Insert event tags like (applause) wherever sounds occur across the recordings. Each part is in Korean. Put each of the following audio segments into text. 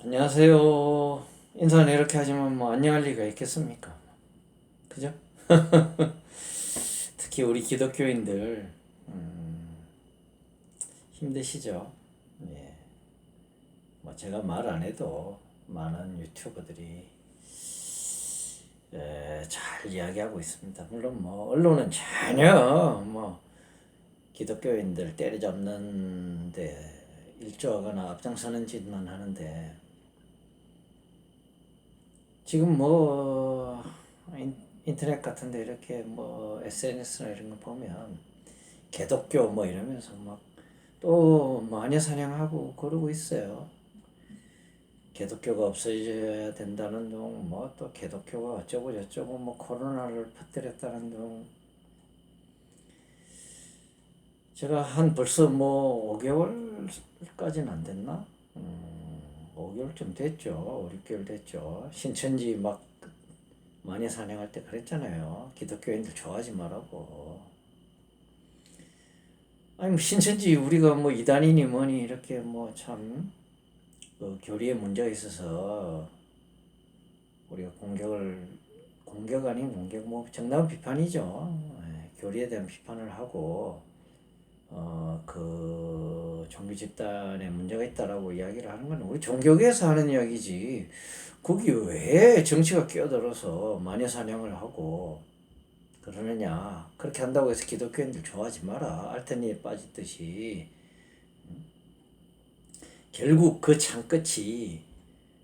안녕하세요. 인사는 이렇게 하지만 뭐 안녕할 리가 있겠습니까? 그죠? (laughs) 특히 우리 기독교인들 음, 힘드시죠? 예. 뭐 제가 말 안 해도 많은 유튜버들이 예, 잘 이야기하고 있습니다. 물론 뭐 언론은 전혀 뭐 기독교인들 때려잡는데 일조하거나 앞장서는 짓만 하는데 지금 뭐 인- 인터넷 같은데 이렇게 뭐 SNS나 이런 거 보면 개독교 뭐 이러면서 막 또 마녀 사냥하고 그러고 있어요. 개독교가 없어져야 된다는 둥, 뭐 또 개독교가 어쩌고 저쩌고 뭐 코로나를 퍼뜨렸다는 둥. 제가 한 벌써 뭐 5개월까지는 안 됐나? 음, 5개월쯤 됐죠. 5, 6개월 됐죠. 신천지 막 많이 사냥할 때 그랬잖아요. 기독교인들 좋아하지 말라고. 아니 뭐 신천지 우리가 뭐 이단이니 뭐니 이렇게 뭐참 그 교리에 문제가 있어서 우리가 공격을 공격 아닌 공격 뭐 정당한 비판이죠. 예, 교리에 대한 비판을 하고 어 그 종교 집단에 문제가 있다라고 이야기를 하는 건 우리 종교계에서 하는 이야기지. 거기 왜 정치가 끼어들어서 마녀 사냥을 하고 그러느냐. 그렇게 한다고 해서 기독교인들 좋아하지 마라. 알테니에 빠지듯이. 결국 그 창끝이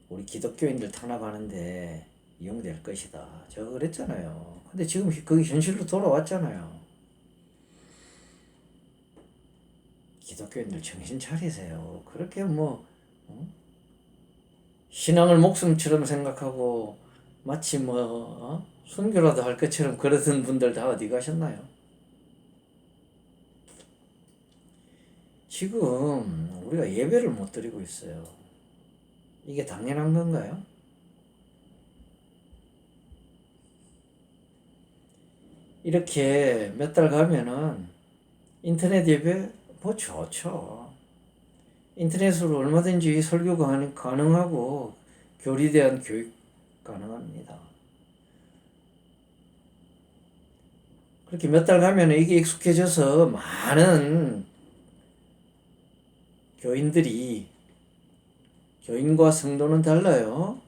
우리 기독교인들 탄압하는데 이용될 것이다. 제가 그랬잖아요. 근데 지금 그게 현실로 돌아왔잖아요. 기독교인들 정신 차리세요. 그렇게 뭐 어? 신앙을 목숨처럼 생각하고 마치 뭐 어? 순교라도 할 것처럼 그러던 분들 다 어디 가셨나요? 지금 우리가 예배를 못 드리고 있어요. 이게 당연한 건가요? 이렇게 몇 달 가면은 인터넷 예배 뭐 좋죠. 인터넷으로 얼마든지 설교 가능- 가능하고 교리에 대한 교육 가능합니다. 그렇게 몇 달 가면 이게 익숙해져서 많은 교인들이 교인과 성도는 달라요.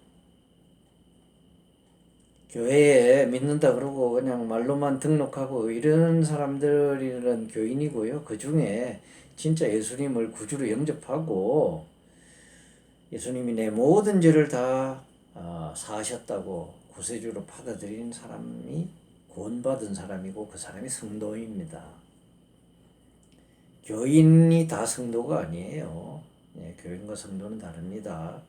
교회에 믿는다 그러고 그냥 말로만 등록하고 이런 사람들은 교인이고요. 그 중에 진짜 예수님을 구주로 영접하고 예수님이 내 모든 죄를 다 아, 사하셨다고 구세주로 받아들이는 사람이 구원받은 사람이고 그 사람이 성도입니다. 교인이 다 성도가 아니에요. 예, 교인과 성도는 다릅니다.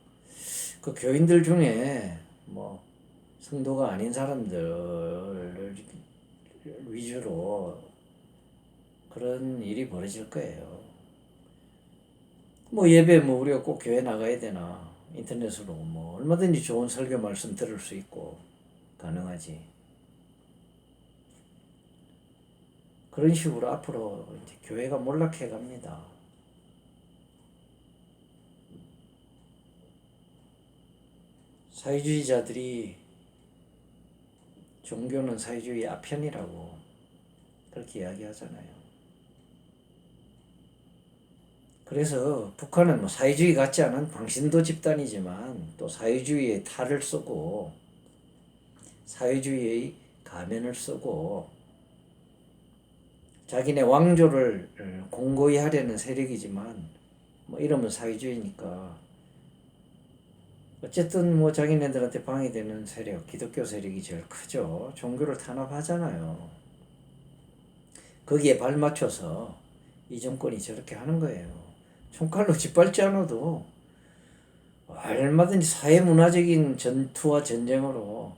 그 교인들 중에 뭐 성도가 아닌 사람들 위주로 그런 일이 벌어질 거예요. 뭐 예배 뭐 우리가 꼭 교회 나가야 되나 인터넷으로 뭐 얼마든지 좋은 설교 말씀 들을 수 있고 가능하지. 그런 식으로 앞으로 교회가 몰락해 갑니다. 사회주의자들이 종교는 사회주의 아편이라고 그렇게 이야기하잖아요. 그래서 북한은 뭐 사회주의 같지 않은 방신도 집단이지만 또 사회주의의 탈을 쓰고 사회주의의 가면을 쓰고 자기네 왕조를 어, 공고히 하려는 세력이지만 뭐 이러면 사회주의니까 어쨌든 뭐 자기네들한테 방해되는 세력, 기독교 세력이 제일 크죠. 종교를 탄압하잖아요. 거기에 발맞춰서 이 정권이 저렇게 하는 거예요. 총칼로 짓밟지 않아도 얼마든지 사회문화적인 전투와 전쟁으로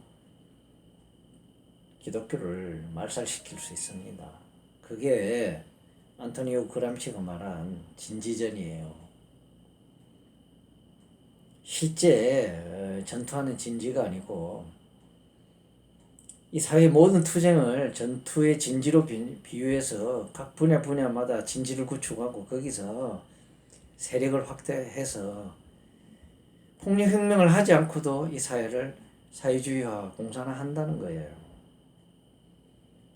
기독교를 말살시킬 수 있습니다. 그게 안토니오 그람치가 말한 진지전이에요. 실제 어, 전투하는 진지가 아니고 이 사회 모든 투쟁을 전투의 진지로 비- 비유해서 각 분야 분야마다 진지를 구축하고 거기서 세력을 확대해서 폭력혁명을 하지 않고도 이 사회를 사회주의화 공산화한다는 거예요.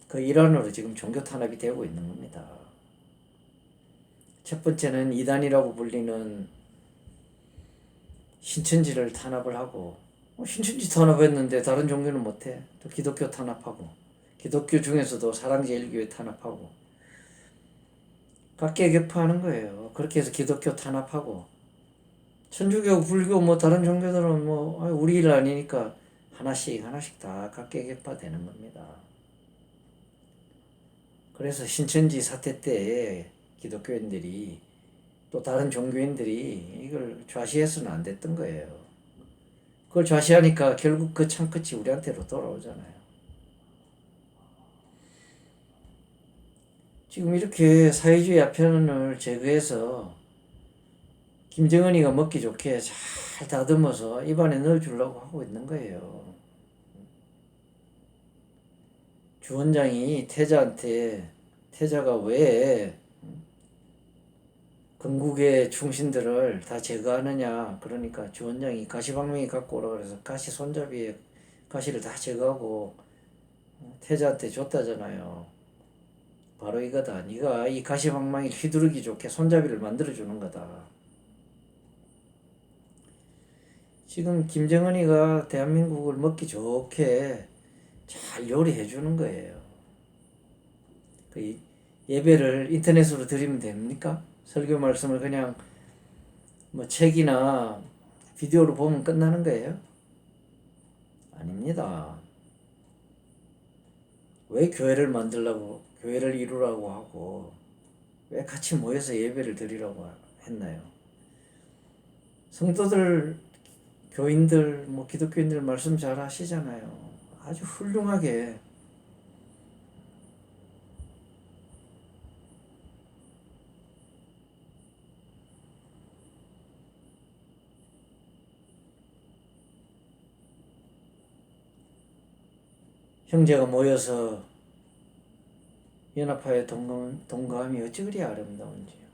그 일환으로 지금 종교 탄압이 되고 있는 겁니다. 첫 번째는 이단이라고 불리는 신천지를 탄압을 하고 어, 신천지 탄압했는데 다른 종교는 못해. 또 기독교 탄압하고 기독교 중에서도 사랑제일교회 탄압하고 각계 격파하는 거예요. 그렇게 해서 기독교 탄압하고 천주교, 불교 뭐 다른 종교들은 뭐 아, 우리 일 아니니까 하나씩 하나씩 다 각계 격파되는 겁니다. 그래서 신천지 사태 때 기독교인들이 또 다른 종교인들이 이걸 좌시해서는 안 됐던 거예요. 그걸 좌시하니까 결국 그 창끝이 우리한테로 돌아오잖아요. 지금 이렇게 사회주의 아편을 제거해서 김정은이가 먹기 좋게 잘 다듬어서 입안에 넣어주려고 하고 있는 거예요. 주 원장이 태자한테 태자가 왜 건국의 충신들을 다 제거하느냐 그러니까 주 원장이 가시방맹이 갖고 오라 그래서 가시 손잡이에 가시를 다 제거하고 태자한테 줬다잖아요. 바로 이거다. 네가 이 가시방망이를 휘두르기 좋게 손잡이를 만들어 주는 거다. 지금 김정은이가 대한민국을 먹기 좋게 잘 요리해 주는 거예요. 그 예배를 인터넷으로 드리면 됩니까? 설교 말씀을 그냥 뭐 책이나 비디오로 보면 끝나는 거예요? 아닙니다. 왜 교회를 만들라고, 교회를 이루라고 하고, 왜 같이 모여서 예배를 드리라고 했나요? 성도들, 교인들, 뭐 기독교인들 말씀 잘 하시잖아요. 아주 훌륭하게 형제가 모여서 연합하여 동감, 동감이 어찌 그리 아름다운지요.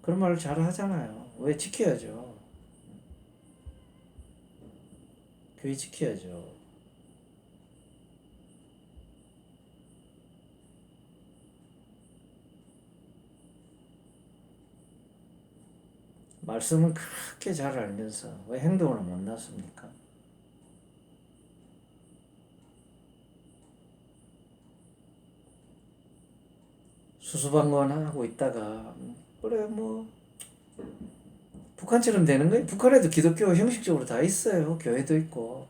그런 말을 잘 하잖아요. 왜 지켜야죠. 교회 지켜야죠. 말씀을 그렇게 잘 알면서 왜 행동을 못 났습니까? 수수방관 하고 있다가 그래 뭐 북한처럼 되는 거예요. 북한에도 기독교 형식적으로 다 있어요. 교회도 있고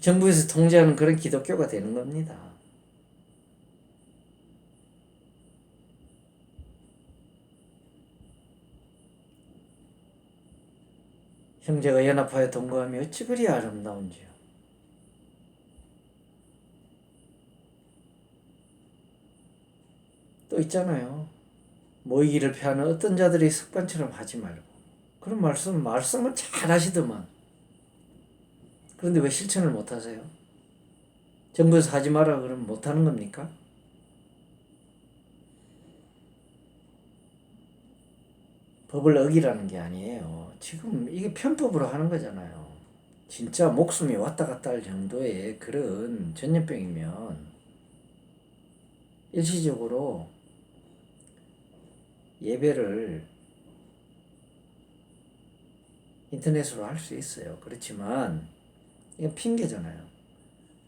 정부에서 통제하는 그런 기독교가 되는 겁니다. 형제가 연합하여 동거하며 어찌 그리 아름다운지요. 또 있잖아요. 모이기를 피하는 어떤 자들이 습관처럼 하지 말고. 그런 말씀, 말씀을 잘 하시더만. 그런데 왜 실천을 못 하세요? 정부에서 하지 마라 그러면 못 하는 겁니까? 법을 어기라는 게 아니에요. 지금 이게 편법으로 하는 거잖아요. 진짜 목숨이 왔다 갔다 할 정도의 그런 전염병이면 일시적으로 예배를 인터넷으로 할 수 있어요. 그렇지만 이건 핑계잖아요.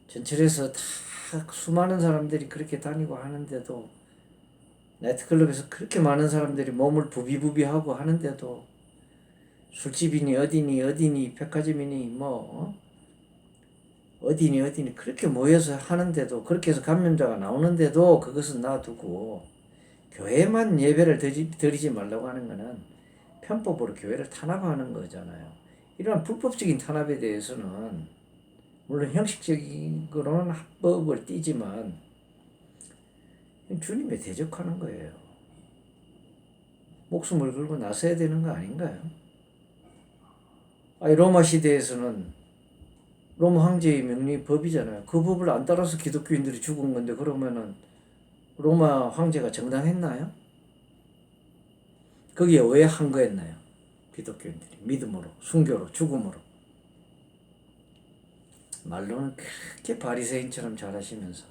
전철에서 다 수많은 사람들이 그렇게 다니고 하는데도 나이트클럽에서 그렇게 많은 사람들이 몸을 부비부비하고 하는데도 술집이니 어디니 어디니 백화점이니 뭐 어? 디니 어디니 그렇게 모여서 하는데도 그렇게 해서 감염자가 나오는데도 그것은 놔두고 교회만 예배를 드리, 드리지 말라고 하는 것은 편법으로 교회를 탄압하는 거잖아요. 이러한 불법적인 탄압에 대해서는 물론 형식적으로는 합법을 띠지만 주님에 대적하는 거예요. 목숨을 걸고 나서야 되는 거 아닌가요? 아니 로마 시대에서는 로마 황제의 명령이 법이잖아요. 그 법을 안 따라서 기독교인들이 죽은 건데 그러면은 로마 황제가 정당했나요? 거기에 왜 항거했나요? 기독교인들이 믿음으로 순교로 죽음으로 말로는 그렇게 바리새인처럼 잘하시면서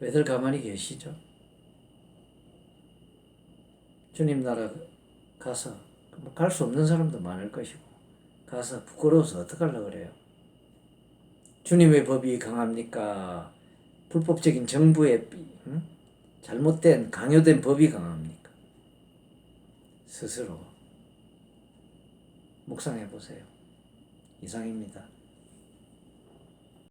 왜들 가만히 계시죠? 주님 나라 가서 뭐갈수 없는 사람도 많을 것이고 가서 부끄러워서 어떡하려고 그래요? 주님의 법이 강합니까? 불법적인 정부의 응? 잘못된 강요된 법이 강합니까? 스스로 묵상해 보세요. 이상입니다.